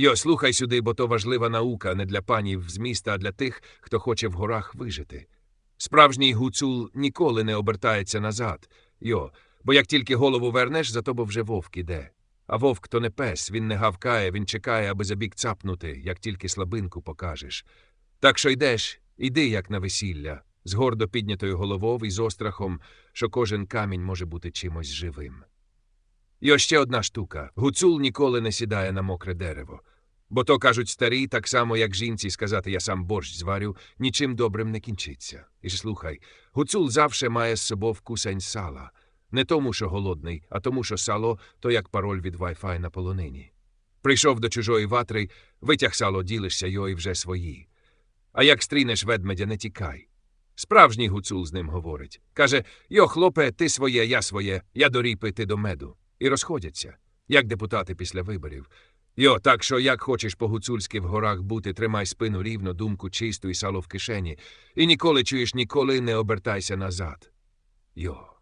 Йо, слухай сюди, бо то важлива наука не для панів з міста, а для тих, хто хоче в горах вижити. Справжній гуцул ніколи не обертається назад. Йо, бо як тільки голову вернеш, за тобою вже вовк іде. А вовк то не пес, він не гавкає, він чекає, аби за бік цапнути, як тільки слабинку покажеш. Так що йдеш, іди, як на весілля, з гордо піднятою головою і з острахом, що кожен камінь може бути чимось живим. І ось ще одна штука гуцул ніколи не сідає на мокре дерево. Бо то кажуть старі, так само, як жінці сказати я сам борщ зварю, нічим добрим не кінчиться. І ж слухай, гуцул завше має з собою вкусень сала. Не тому, що голодний, а тому, що сало то як пароль від Wi-Fi на полонині. Прийшов до чужої ватри, витяг сало, ділишся і вже свої. А як стрінеш ведмедя, не тікай. Справжній гуцул з ним говорить. Каже Йо, хлопе, ти своє, я своє, я до ріпи, ти до меду. І розходяться, як депутати після виборів. Йо, так що як хочеш по-гуцульськи в горах бути, тримай спину рівно, думку чисту і сало в кишені, і ніколи чуєш, ніколи не обертайся назад. Йо.